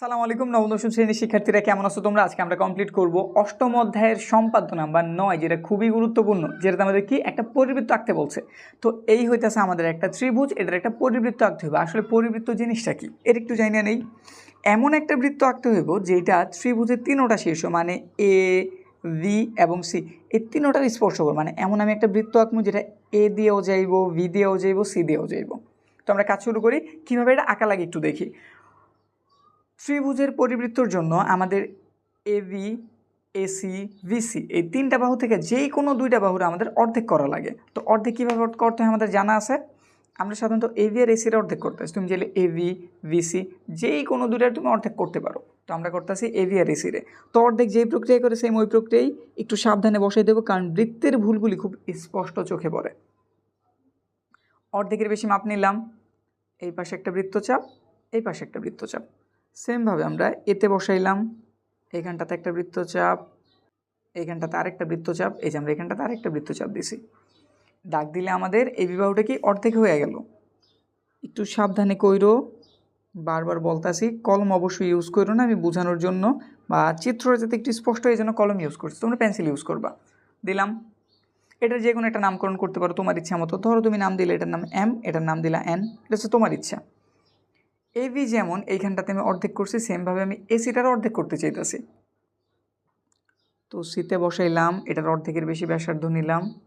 সালাম আলাইকুম, নবম, দশম শ্রেণির শিক্ষার্থীরা, কেমন আছো তোমরা? আজকে আমরা কমপ্লিট করব অষ্টম অধ্যায়ের সম্পাদ্য নাম্বার নয়, যেটা খুবই গুরুত্বপূর্ণ, যেটাতে আমাদের কি একটা পরিবৃত্ত আঁকতে বলছে। তো এই হইতেছে আমাদের একটা ত্রিভুজ, এটার একটা পরিবৃত্ত আঁকতে হবে আসলে পরিবৃত্ত জিনিসটা কি? এর একটু জানি নেই। এমন একটা বৃত্ত আঁকতে হইব, যেটা ত্রিভুজের তিনোটা শীর্ষ মানে এ ভি এবং সি এই তিনোটার স্পর্শ করবে মানে এমন আমি একটা বৃত্ত আঁকবো যেটা এ দিয়েও যাইব ভি দিয়েও যাইব সি দিয়েও যাইব। তো আমরা কাজ শুরু করি, কীভাবে এটা আঁকা লাগে একটু দেখি। ত্রিভুজের পরিবৃত্তর জন্য আমাদের এভি এসি ভিসি এই তিনটা বাহু থেকে যেই কোনো দুইটা বাহুর আমাদের অর্ধেক করা লাগে। তো অর্ধেক কীভাবে করতে হয় আমাদের জানা আছে? আমরা সাধারণত এভি আর এসির অর্ধেক করতে তুমি চাইলে এভি ভিসি যেই কোনো দুইটার তুমি অর্ধেক করতে পারো। তো আমরা করতেছি এভি আর এসিরে তো অর্ধেক যেই প্রক্রিয়া করে সেম ওই প্রক্রিয়াই একটু সাবধানে বসাই দেবো, কারণ বৃত্তের ভুলগুলি খুব স্পষ্ট চোখে পড়ে। অর্ধেকের বেশি মাপ নিলাম। এই পাশে একটা বৃত্তচাপ, এই পাশে একটা বৃত্তচাপ। সেমভাবে আমরা এতে বসাইলাম। এইখানটাতে একটা বৃত্তচাপ এইখানটাতে আরেকটা বৃত্তচাপ, এই যে আমরা এখানটাতে আরেকটা বৃত্তচাপ দিছি। দাগ দিলে আমাদের এই বিবাহটা কি অর্ধেক হয়ে গেল। একটু সাবধানে কইরো, বারবার বলতাছি, কলম অবশ্যই ইউজ করো না, আমি বোঝানোর জন্য বা চিত্রটা যাতে একটু স্পষ্ট এই জন্য কলম ইউজ করছি তোমরা পেন্সিল ইউজ করবা। দিলাম। এটার যে কোনো একটা নামকরণ করতে পারো, তোমার ইচ্ছা মতো। ধরো তুমি নাম দিলে এটার নাম এম এটার নাম দিলা এন এটা হচ্ছে তোমার ইচ্ছা। এভি যেমন এইখানটাতে আমি অর্ধেক করছি, সেমভাবে আমি এসিটার অর্ধেক করতে চাইতেছি। তো সিতে বসাইলাম, এটার অর্ধেকের বেশি ব্যাসার্ধ নিলাম।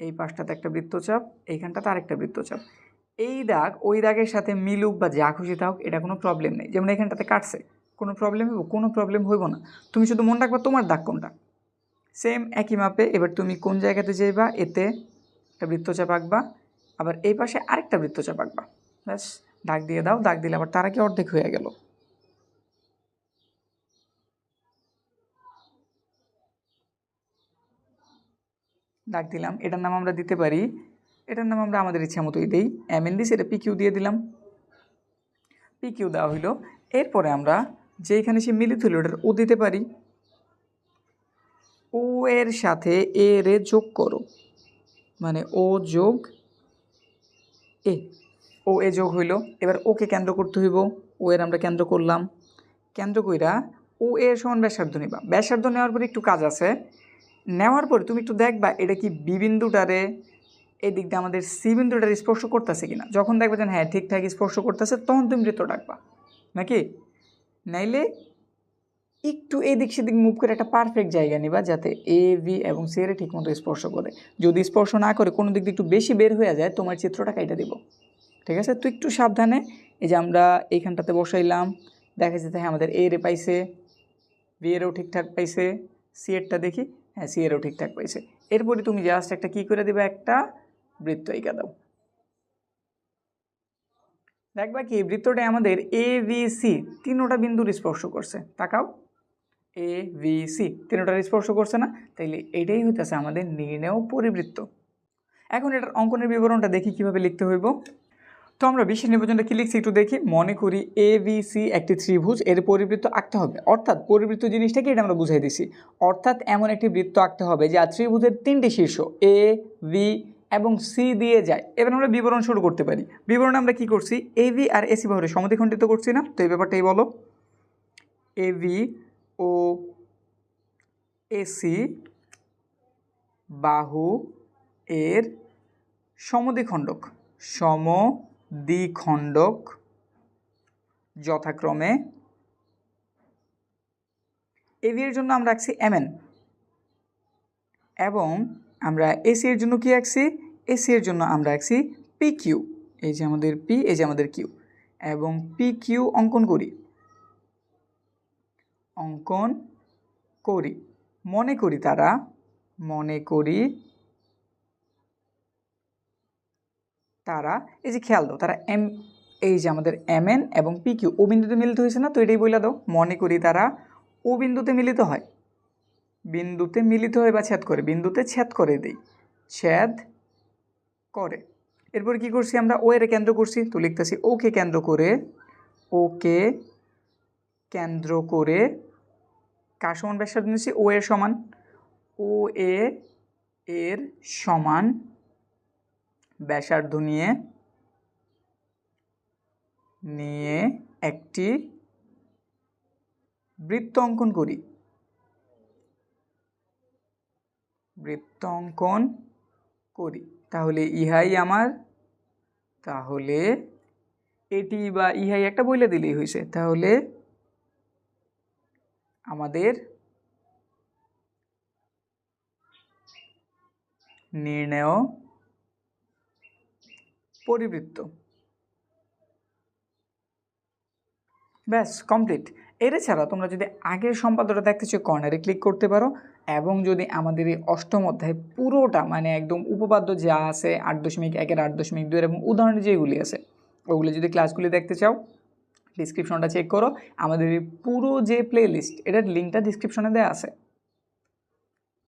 এই পাশটাতে একটা বৃত্তচাপ, এইখানটাতে আরেকটা বৃত্তচাপ। এই দাগ, ওই দাগের সাথে মিলুক বা যা খুশি থাকুক, এটা কোনো প্রবলেম নেই। যেমন এখানটাতে কাটছে, কোনো প্রবলেম হইব, কোনো প্রবলেম হইব না। তুমি শুধু মন রাখবা তোমার দাগ কোনটা। সেম একই মাপে, এবার তুমি কোন জায়গাতে যাইবা, এতে একটা বৃত্তচাপ আঁকবা, আবার এই পাশে আরেকটা বৃত্তচাপ আঁকবা। ব্যাস। দাগ দিয়ে দাও দাগ দিলে আবার তারা কি অর্ধেক হয়ে গেল। দাগ দিলাম, এটার নাম আমরা দিতে পারি, এটার নাম আমরা আমাদের ইচ্ছা মতোই দিই এম এন এটা পিকিউ দিয়ে দিলাম। পিকিউ দেওয়া হইল, এরপরে আমরা যেইখানে সে মিলিত হইল ওটার ও দিতে পারি। ও এর সাথে এ রে যোগ করো মানে ও যোগ এ। ও এ যোগ হইল। এবার ওকে কেন্দ্র করতে হইব। ও এর আমরা কেন্দ্র করলাম। কেন্দ্র কইরা ও এর সমান ব্যাসার্ধ নিবা। ব্যাসার্ধ নেওয়ার পরে একটু কাজ আছে। নেওয়ার পরে তুমি একটু দেখবা এটা কি বি বিন্দুটারে এই দিক দিয়ে আমাদের সি বিন্দুটারে স্পর্শ করতেছে কিনা। যখন দেখবে যে হ্যাঁ ঠিকঠাক স্পর্শ করতেছে, তখন তুমি বৃত্ত ডাকবা। নাকি? নাইলে একটু এদিক সেদিক মুভ করে একটা পারফেক্ট জায়গা নিবা যাতে এ, ভি এবং সি এর ঠিকমতো স্পর্শ করে। যদি স্পর্শ না করে কোনো দিক দিয়ে একটু বেশি বের হয়ে যায়, তোমার চিত্রটা কাইটা দিব। ঠিক আছে? তো একটু সাবধানে। এই যে আমরা এইখানটাতে বসাইলাম। দেখা যেতে হ্যাঁ আমাদের এ পাইছে। বি এরও ঠিকঠাক পাইছে। সি এরটা দেখি। হ্যাঁ সি এরও ঠিকঠাক পাইছে। এরপরে তুমি জাস্ট একটা কি করে দেবে? একটা বৃত্ত এঁকা দাও। দেখবা কি, বৃত্তটা আমাদের এ ভি সি তিনোটা বিন্দুর স্পর্শ করছে। তাকাও। এ ভি সি তিনোটার স্পর্শ করছে না? তাইলে এটাই হইতেছে আমাদের নির্ণেয় পরিবৃত্ত। এখন এটার অঙ্কনের বিবরণটা দেখি কীভাবে লিখতে হইব। তো আমরা বিশেষ নির্বাচনটা কী লিখছি একটু দেখি। মনে করি এ বি সি একটি ত্রিভুজ, এর পরিবৃত্ত আঁকতে হবে। অর্থাৎ পরিবৃত্ত জিনিসটাকে এটা আমরা বুঝাই দিছি। অর্থাৎ এমন একটি বৃত্ত আঁকতে হবে যা ত্রিভুজের তিনটি শীর্ষ এ ভি এবং সি দিয়ে যায়। এবার আমরা বিবরণ শুরু করতে পারি। বিবরণে আমরা কি করছি? এ ভি আর এসি বাহুরে সমদ্বিখণ্ডিত করছি না? তো এই ব্যাপারটাই বলো। এ ভি ও এসি বাহু এর সমদ্বিখণ্ডক। সমদ্বিখণ্ডক যথাক্রমে এভি এর জন্য আমরা রাখছি এমএন এবং আমরা এসি এর জন্য কি রাখছি এসি এর জন্য আমরা রাখছি পি কিউ এই যে আমাদের পি এই যে আমাদের কিউ এবং পি কিউ অঙ্কন করি। অঙ্কন করি। মনে করি তারা, মনে করি তারা, এই যে খেয়াল দাও, তারা এম, এই যে আমাদের এম এন এবং পি কিউ ও বিন্দুতে মিলিত হয়েছে না? তো এটাই বলে দাও। মনে করি তারা ও বিন্দুতে মিলিত হয়। বিন্দুতে মিলিত হয় বা ছেদ করে। বিন্দুতে ছেদ করে দিই। ছেদ করে। এরপর কি করছি আমরা? ও এর কেন্দ্র করছি। তো লিখতেছি ওকে কেন্দ্র করে ওকে কেন্দ্র করে কার সমান ব্যাসার্ধ নিচ্ছি? ও এর সমান। ও এ এর সমান ব্যাসার্ধ নিয়ে নিয়ে একটি বৃত্ত অঙ্কন করি। বৃত্ত অঙ্কন করি। তাহলে ইহাই আমার, তাহলে এটি বা ইহাই একটা বইলে দিলেই হয়েছে তাহলে আমাদের নির্ণয় পরিবৃত্ত। ব্যাস কমপ্লিট এর ছাড়া তোমরা যদি আগের সম্পাদকটা দেখতে চাও কর্নারে ক্লিক করতে পারো এবং যদি আমাদের এই অষ্টম অধ্যায় পুরোটা মানে একদম উপপাদ্য যা আছে, আট দশমিক একের আট দশমিক দুই এবং উদাহরণ যেগুলি আছে, ওগুলো যদি ক্লাসগুলি দেখতে চাও ডিসক্রিপশনটা চেক করো। আমাদের এই পুরো যে প্লে লিস্ট এটার লিঙ্কটা ডিসক্রিপশনে দেওয়া আছে।